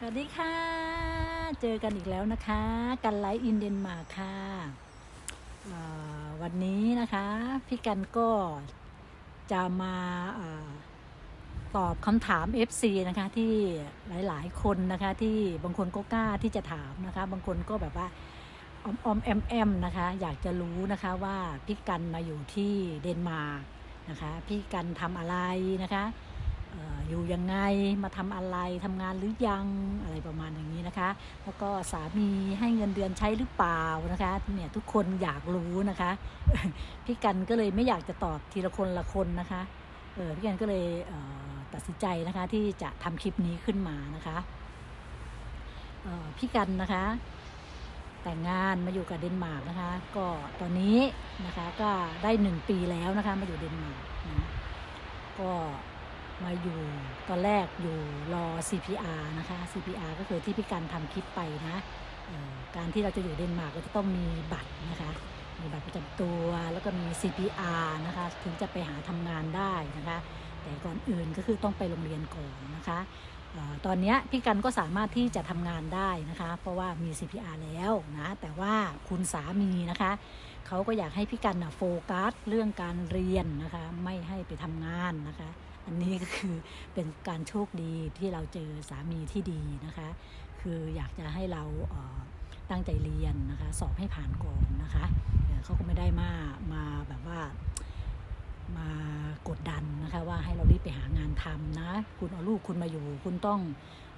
สวัสดีค่ะ เจอกันอีกแล้วนะคะ กันไลฟ์อินเดนมาค่ะ วันนี้นะคะ พี่กันก็จะมาอตอบคำถาม FC นะคะ ที่หลายๆ คนนะคะที่บางคนก็กล้าที่จะถามนะคะ บางคนก็แบบว่าออมออมแอมแอมนะคะ อยากจะรู้นะคะว่าพี่กันมาอยู่ที่เดนมาร์กนะคะ พี่กันทำอะไรนะคะ อยู่ยังไงมาทำอะไรทำงานหรือยังอะไรประมาณอย่างนี้นะคะ แล้วก็สามีให้เงินเดือนใช้หรือเปล่านะคะเนี่ยทุกคนอยากรู้นะคะ พี่กันก็เลยไม่อยากจะตอบทีละคนละคนนะคะเออพี่กันก็เลยเตัดสินใจนะคะที่จะทำคลิปนี้ขึ้นมานะคะพี่กันนะคะ แต่งงานมาอยู่กับเดนมาร์กนะคะ ก็ตอนนี้นะคะก็ได้หนึ่งปีแล้วนะคะมาอยู่เดนมาร์กนะก็ มาอยู่ตอนแรกอยู่รอ CPR นะคะ CPR ก็คือที่พี่การทำคลิปไปนะการที่เราจะอยู่เดนมาร์กเราจะต้องมีบัตรนะคะมีบัตรประจำตัวแล้วก็มี CPR นะคะถึงจะไปหาทำงานได้นะคะ แต่ก่อนอื่นก็คือต้องไปโรงเรียนก่อนนะคะออตอนนี้พี่กันก็สามารถที่จะทำงานได้นะคะ เพราะว่ามี CPR แล้วนะ แต่ว่าคุณสามีนะคะเขาก็อยากให้พี่กันนะโฟกัสเรื่องการเรียนนะคะ ไม่ให้ไปทำงานนะคะ อันนี้ก็คือเป็นการโชคดีที่เราเจอสามีที่ดีนะคะ คืออยากจะให้เราตั้งใจเรียนนะคะ สอบให้ผ่านก่อนนะคะเเขาก็ไม่ได้มามาแบบว่ามากดดันนะคะว่าให้เรารีบไปหางานทำนะ คุณเอาลูกคุณมาอยู่ คุณต้อง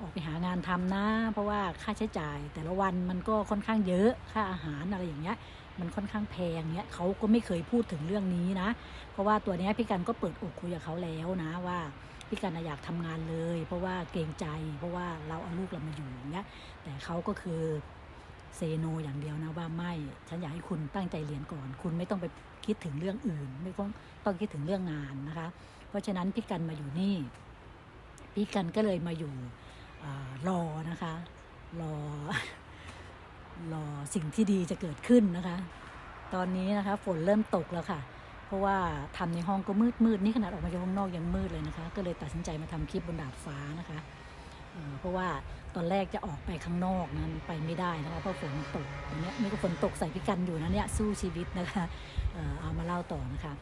ออกไปหางานทำนะ เพราะว่าค่าใช้จ่ายแต่ละวันมันก็ค่อนข้างเยอะค่าอาหารอะไรอย่างเงี้ย มันค่อนข้างแพงเนี้ยเขาก็ไม่เคยพูดถึงเรื่องนี้นะ เพราะว่าตัวนี้พี่กันก็เปิดอกคุยกับเขาแล้วนะว่าพี่กันอยากทำงานเลย เพราะว่าเกรงใจ เพราะว่าเราเอาลูกเรามาอยู่อย่างเงี้ยแต่เขาก็คือเซโนอย่างเดียวนะว่าไม่ ฉันอยากให้คุณตั้งใจเรียนก่อน คุณไม่ต้องไปคิดถึงเรื่องอื่น ไม่ต้องต้องคิดถึงเรื่องงานนะคะ เพราะฉะนั้นพี่กันมาอยู่นี่ พี่กันก็เลยมาอยู่อรอนะคะ รอ สิ่งที่ดีจะเกิดขึ้นนะคะ ตอนนี้นะคะฝนเริ่มตกแล้วค่ะ เพราะว่าทำในห้องก็มืดมืดนี่ขนาดออกมาจากข้างนอกยังมืดเลยนะคะ ก็เลยตัดสินใจมาทำคลิปบนดาดฟ้านะคะเเพราะว่าตอนแรกจะออกไปข้างนอกนั้นไปไม่ได้นะคะเพราะฝนตกอย่างเนี้ยนี่ก็ฝนตกใส่พี่กันอยู่นะเนี่ยสู้ชีวิตนะคะเอามาเล่าต่อนะคะ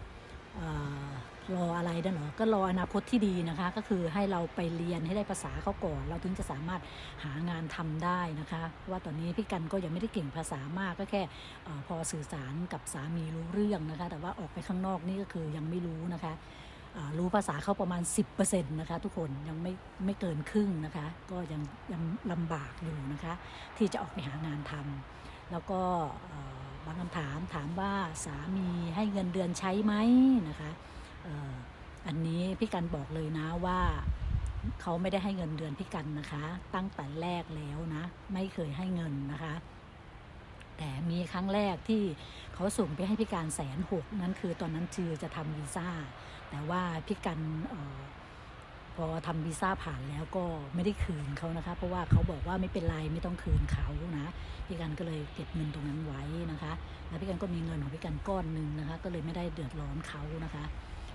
รออะไรนั่นเหรอก็รออนาคตที่ดีนะคะ ก็คือให้เราไปเรียนให้ได้ภาษาเขาก่อน เราถึงจะสามารถหางานทำได้นะคะเพราะว่าตอนนี้พี่กันก็ยังไม่ได้เก่งภาษามากก็แค่พอสื่อสารกับสามีรู้เรื่องนะคะ แต่ว่าออกไปข้างนอกนี่ก็คือยังไม่รู้นะคะรู้ภาษาเขาประมาณ 10%นะคะทุกคนยังไม่ไม่เกินครึ่งนะคะ ก็ยังยังลำบากอยู่นะคะ ที่จะออกไปหางานทำแล้วก็บางคำถามถามว่าสามีให้เงินเดือนใช้ไหมนะคะ อันนี้พี่กันบอกเลยนะว่าเขาไม่ได้ให้เงินเดือนพี่กันนะคะ ตั้งแต่แรกแล้วนะ ไม่เคยให้เงินนะคะ แต่มีครั้งแรกที่เขาส่งไปให้พี่การแสนหกนั่นคือตอนนั้นชื่อจะทำวีซ่า แต่ว่าพี่กันออพอทำวีซ่าผ่านแล้วก็ไม่ได้คืนเขานะคะ เพราะว่าเขาบอกว่าไม่เป็นไรไม่ต้องคืนเขานะพี่กันก็เลยเก็บเงินตรงนั้นไว้นะคะ แล้วพี่กันก็มีเงินของพี่กันก้อนหนึ่งนะคะ ก็เลยไม่ได้เดือดร้อนเขานะคะ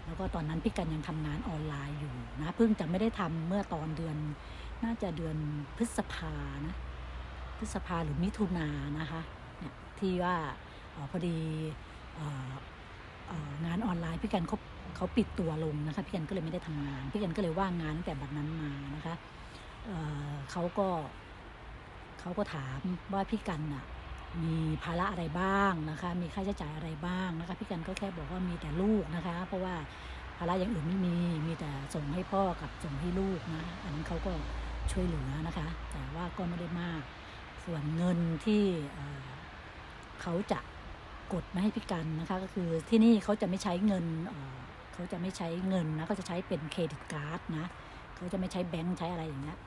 แล้วก็ตอนนั้นพี่กันยังทำงานออนไลน์อยู่นะเพิ่งจะไม่ได้ทำเมื่อตอนเดือนน่าจะเดือนพฤษภานะพฤษภาหรือมิถุนานะคะเนี่ยที่ว่าออพอดีงานออนไลน์พี่กันเขาเขาปิดตัวลงนะคะพี่กันก็เลยไม่ได้ทำงานพี่กันก็เลยว่างงานตั้งแต่บัดนั้นมานะคะเเขาก็เขาก็ถามว่าพี่กันน่ะ มีภาระอะไรบ้างนะคะ มีค่าใช้จ่ายอะไรบ้างนะคะ พี่กันก็แค่บอกว่ามีแต่ลูกนะคะ เพราะว่าภาระอย่างอื่นไม่มี มีแต่ส่งให้พ่อกับส่งให้ลูกนะ อันนั้นเขาก็ช่วยเหลือนะคะ แต่ว่าก็ไม่ได้มาก ส่วนเงินที่เขาจะกดมาให้พี่กันนะคะ ก็คือที่นี่เขาจะไม่ใช้เงินเอ่อเขาจะไม่ใช้เงินนะเขาจะใช้เป็นเครดิตการ์ดนะเขาจะไม่ใช้แบงค์ใช้อะไรอย่างเงี้ย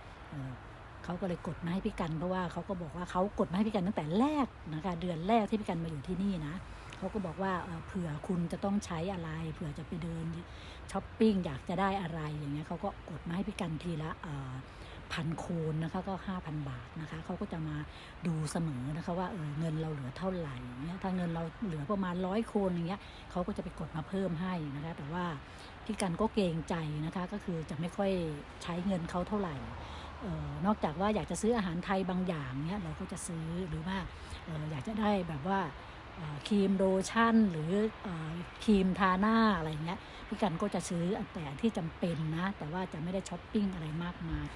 เขาก็เลยกดมาให้พี่กันเพราะว่าเขาก็บอกว่าเขากดมาให้พี่กันตั้งแต่แรกนะคะเดือนแรกที่พี่กันมาอยู่ที่นี่นะเขาก็บอกว่าเผื่อคุณจะต้องใช้อะไรเผื่อจะไปเดินช้อปปิ้งอยากจะได้อะไรอย่างเงี้ยเขาก็กดมาให้พี่กันทีละพันโคนนะคะก็ 5,000 บาทนะคะเขาก็จะมาดูเสมอนะคะว่าเออเงินเราเหลือเท่าไหร่เงี้ยถ้าเงินเราเหลือประมาณร้อยโคนอย่างเงี้ยเขาก็จะไปกดมาเพิ่มให้นะคะแต่ว่าพี่กันก็เกรงใจนะคะก็คือจะไม่ค่อยใช้เงินเขาเท่าไหร่ นอกจากว่าอยากจะซื้ออาหารไทยบางอย่างเนี้ยเราก็จะซื้อหรือว่าออยากจะได้แบบว่าครีมโลชั่นหรือครีมทาหน้าอะไรเงี้ยพี่กันก็จะซื้อแต่ที่จำเป็นนะ แต่ว่าจะไม่ได้ช้อปปิ้งอะไรมากมาย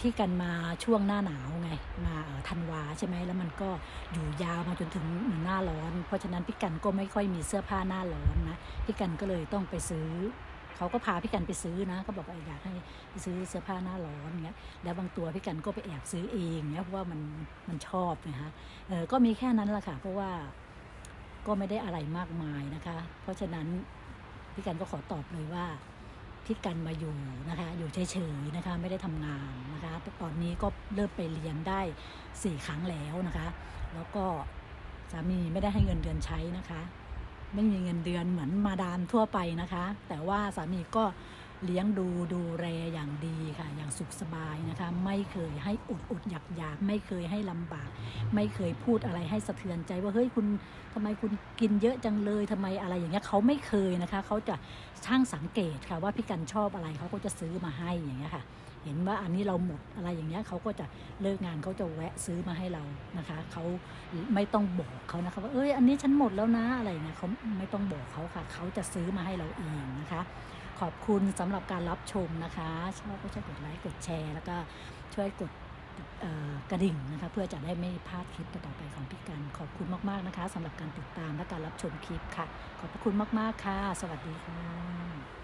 พี่กันมาช่วงหน้าหนาวไง มาธันวาใช่ไหมแล้วมันก็อยู่ยาวมาจนถึงหน้าร้อน เพราะฉะนั้นพี่กันก็ไม่ค่อยมีเสื้อผ้าหน้าร้อนนะพี่กันก็เลยต้องไปซื้อ เขาก็พาพี่กันไปซื้อนะก็บอกว่าอยากให้ไปซื้อเสื้อผ้าหน้าร้อนเงี้ยแล้วบางตัวพี่กันก็ไปแอบซื้อเองเงี้ยเพราะว่ามันมันชอบนะฮะเออก็มีแค่นั้นแหละค่ะเพราะว่าก็ไม่ได้อะไรมากมายนะคะ เพราะฉะนั้นพี่กันก็ขอตอบเลยว่าพี่กันมาอยู่นะคะ อยู่เฉยๆนะคะ ไม่ได้ทำงานนะคะตอนนี้ก็เริ่มไปเรียนได้สี่ครั้งแล้วนะคะ แล้วก็สามีไม่ได้ให้เงินเดือนใช้นะคะ ไม่มีเงินเดือนเหมือนมาดามทั่วไปนะคะ แต่ว่าสามีก็เลี้ยงดูดูแลอย่างดีค่ะ อย่างสุขสบายนะคะ ไม่เคยให้อดอดอยากอยากไม่เคยให้ลำบาก ไม่เคยพูดอะไรให้สะเทือนใจว่าเฮ้ยคุณทำไมคุณกินเยอะจังเลยทำไมอะไรอย่างเงี้ยเขาไม่เคยนะคะ เขาจะช่างสังเกตค่ะว่าพี่กันชอบอะไรเขาก็จะซื้อมาให้อย่างเงี้ยค่ะ เห็นว่าอันนี้เราหมดอะไรอย่างเงี้ยเขาก็จะเลิกงานเขาจะแวะซื้อมาให้เรานะคะเขาไม่ต้องบอกเขานะคะว่าเอ้ยอันนี้ฉันหมดแล้วนะอะไรเงี้ยเขาไม่ต้องบอกเขาค่ะเขาจะซื้อมาให้เราเองนะคะ ขอบคุณสำหรับการรับชมนะคะชอบก็ช่วยกดไลค์กดแชร์ แล้วก็ช่วยกดกระดิ่งนะคะเพื่อจะได้ไม่พลาดคลิปต่อไปของพี่กันขอบคุณมากๆนะคะสำหรับการติดตามและการรับชมคลิปค่ะ ขอบพระคุณมากๆค่ะ สวัสดีค่ะ